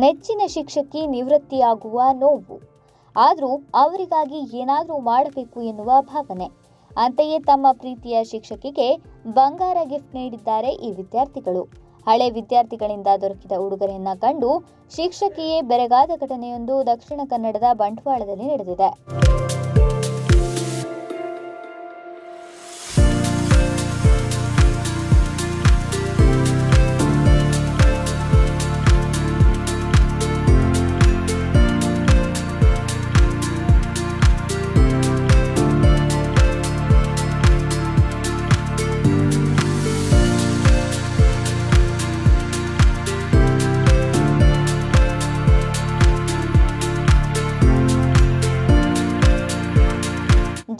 ನೆಚ್ಚಿನ ಶಿಕ್ಷಕಿ ನಿವೃತ್ತಿಯಾಗುವ ನೋವು. ಆದರೂ ಅವರಿಗಾಗಿ ಏನಾದರೂ ಮಾಡಬೇಕು ಎನ್ನುವ ಭಾವನೆ. ಅಂತೆಯೇ ತಮ್ಮ ಪ್ರೀತಿಯ ಶಿಕ್ಷಕಿಗೆ ಬಂಗಾರ ಗಿಫ್ಟ್ ನೀಡಿದ್ದಾರೆ ಈ ವಿದ್ಯಾರ್ಥಿಗಳು. ಹಳೆ ವಿದ್ಯಾರ್ಥಿಗಳಿಂದ ದೊರಕಿದ ಉಡುಗೊರೆಯನ್ನ ಕಂಡು ಶಿಕ್ಷಕಿಯೇ ಬೆರಗಾದ ಘಟನೆಯೊಂದು ದಕ್ಷಿಣ ಕನ್ನಡದ ಬಂಟ್ವಾಳದಲ್ಲಿ ನಡೆದಿದೆ.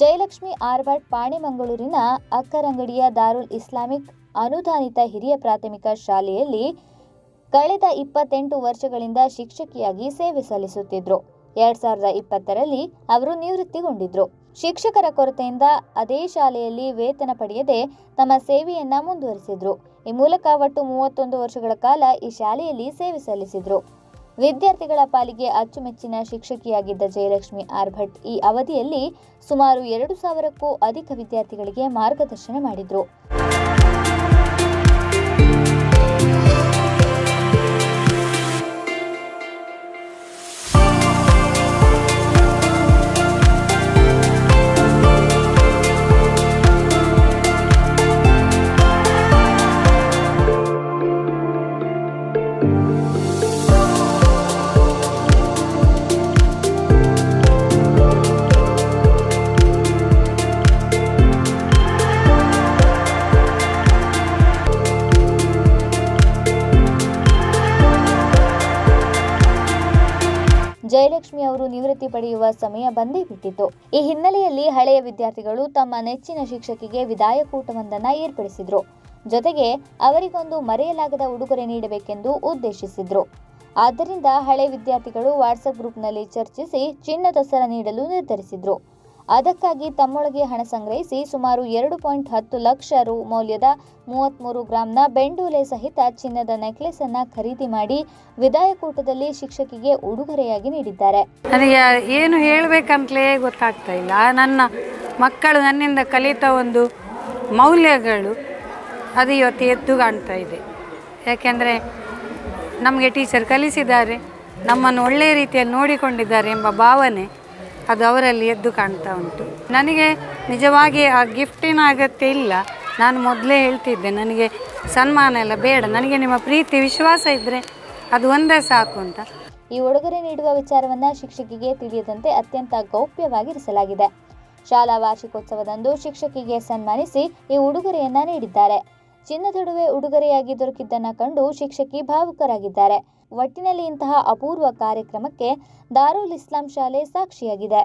ಜಯಲಕ್ಷ್ಮಿ ಆರ್ಭಟ್ ಪಾಣೆಮಂಗಳೂರಿನ ಅಕ್ಕರಂಗಡಿಯ ದಾರುಲ್ ಇಸ್ಲಾಮಿಕ್ ಅನುದಾನಿತ ಹಿರಿಯ ಪ್ರಾಥಮಿಕ ಶಾಲೆಯಲ್ಲಿ ಕಳೆದ ಇಪ್ಪತ್ತೆಂಟು ವರ್ಷಗಳಿಂದ ಶಿಕ್ಷಕಿಯಾಗಿ ಸೇವೆ ಸಲ್ಲಿಸುತ್ತಿದ್ದರು ಎರಡ್ ಸಾವಿರದ ಇಪ್ಪತ್ತರಲ್ಲಿ ಅವರು ನಿವೃತ್ತಿಗೊಂಡಿದ್ರು. ಶಿಕ್ಷಕರ ಕೊರತೆಯಿಂದ ಅದೇ ಶಾಲೆಯಲ್ಲಿ ವೇತನ ಪಡೆಯದೆ ತಮ್ಮ ಸೇವೆಯನ್ನ ಮುಂದುವರಿಸಿದ್ರು. ಈ ಮೂಲಕ ಒಟ್ಟು ಮೂವತ್ತೊಂದು ವರ್ಷಗಳ ಕಾಲ ಈ ಶಾಲೆಯಲ್ಲಿ ಸೇವೆ ಸಲ್ಲಿಸಿದ್ರು. ವಿದ್ಯಾರ್ಥಿಗಳ ಪಾಲಿಗೆ ಅಚ್ಚುಮೆಚ್ಚಿನ ಶಿಕ್ಷಕಿಯಾಗಿದ್ದ ಜಯಲಕ್ಷ್ಮಿ ಆರ್ಭಟ್ ಈ ಅವಧಿಯಲ್ಲಿ ಸುಮಾರು ಎರಡು ಸಾವಿರಕ್ಕೂ ಅಧಿಕ ವಿದ್ಯಾರ್ಥಿಗಳಿಗೆ ಮಾರ್ಗದರ್ಶನ ಮಾಡಿದ್ರು. ಜಯಲಕ್ಷ್ಮಿ ಅವರು ನಿವೃತ್ತಿ ಪಡೆಯುವ ಸಮಯ ಬಂದೇ ಬಿಟ್ಟಿತ್ತು. ಈ ಹಿನ್ನೆಲೆಯಲ್ಲಿ ಹಳೆಯ ವಿದ್ಯಾರ್ಥಿಗಳು ತಮ್ಮ ನೆಚ್ಚಿನ ಶಿಕ್ಷಕಿಗೆ ವಿದಾಯಕೂಟವೊಂದನ್ನು ಏರ್ಪಡಿಸಿದ್ರು. ಜೊತೆಗೆ ಅವರಿಗೊಂದು ಮರೆಯಲಾಗದ ಉಡುಗೊರೆ ನೀಡಬೇಕೆಂದು ಉದ್ದೇಶಿಸಿದ್ರು. ಆದ್ದರಿಂದ ಹಳೆ ವಿದ್ಯಾರ್ಥಿಗಳು ವಾಟ್ಸಪ್ ಗ್ರೂಪ್ನಲ್ಲಿ ಚರ್ಚಿಸಿ ಚಿನ್ನದ ಸರ ನೀಡಲು ನಿರ್ಧರಿಸಿದ್ರು. ಅದಕ್ಕಾಗಿ ತಮ್ಮೊಳಗೆ ಹಣ ಸಂಗ್ರಹಿಸಿ ಸುಮಾರು ಎರಡು ಪಾಯಿಂಟ್ ಹತ್ತು ಲಕ್ಷ ರು ಮೌಲ್ಯದ ಮೂವತ್ತ್ಮೂರು ಗ್ರಾಂನ ಬೆಂಡೂಲೆ ಸಹಿತ ಚಿನ್ನದ ನೆಕ್ಲೆಸ್ ಅನ್ನ ಖರೀದಿ ಮಾಡಿ ವಿದಾಯಕೂಟದಲ್ಲಿ ಶಿಕ್ಷಕಿಗೆ ಉಡುಗೊರೆಯಾಗಿ ನೀಡಿದ್ದಾರೆ. ನನಗೆ ಏನು ಹೇಳಬೇಕಂತಲೇ ಗೊತ್ತಾಗ್ತಾ ಇಲ್ಲ. ನನ್ನ ಮಕ್ಕಳು ನನ್ನಿಂದ ಕಲಿತ ಒಂದು ಮೌಲ್ಯಗಳು ಅದು ಇವತ್ತು ಎದ್ದು ಕಾಣ್ತಾ ಇದೆ. ಯಾಕೆಂದರೆ ನಮಗೆ ಟೀಚರ್ ಕಲಿಸಿದ್ದಾರೆ, ನಮ್ಮನ್ನು ಒಳ್ಳೆಯ ರೀತಿಯಲ್ಲಿ ನೋಡಿಕೊಂಡಿದ್ದಾರೆ ಎಂಬ ಭಾವನೆ ಅದು ಅವರಲ್ಲಿ ಎದ್ದು ಕಾಣ್ತಾ ಉಂಟು. ನನಗೆ ನಿಜವಾಗಿ ಆ ಗಿಫ್ಟಿನ ಅಗತ್ಯ ಇಲ್ಲ. ನಾನು ಮೊದಲೇ ಹೇಳ್ತಿದ್ದೆ, ನನಗೆ ಸನ್ಮಾನ ಎಲ್ಲ ಬೇಡ. ನನಗೆ ನಿಮ್ಮ ಪ್ರೀತಿ, ವಿಶ್ವಾಸ ಇದ್ದರೆ ಅದು ಒಂದೇ ಸಾಕು ಅಂತ. ಈ ಉಡುಗೊರೆ ನೀಡುವ ವಿಚಾರವನ್ನ ಶಿಕ್ಷಕಿಗೆ ತಿಳಿಯದಂತೆ ಅತ್ಯಂತ ಗೌಪ್ಯವಾಗಿರಿಸಲಾಗಿದೆ. ಶಾಲಾ ವಾರ್ಷಿಕೋತ್ಸವದಂದು ಶಿಕ್ಷಕಿಗೆ ಸನ್ಮಾನಿಸಿ ಈ ಉಡುಗೊರೆಯನ್ನ ನೀಡಿದ್ದಾರೆ. ಚಿನ್ನದೊಡವೆ ಉಡುಗೊರೆಯಾಗಿ ದೊರಕಿದ್ದನ್ನ ಕಂಡು ಶಿಕ್ಷಕಿ ಭಾವುಕರಾಗಿದ್ದಾರೆ. ಒಟ್ಟಿನಲ್ಲಿ ಇಂತಹ ಅಪೂರ್ವ ಕಾರ್ಯಕ್ರಮಕ್ಕೆ ದಾರುಲ್ ಇಸ್ಲಾಂ ಶಾಲೆ ಸಾಕ್ಷಿಯಾಗಿದೆ.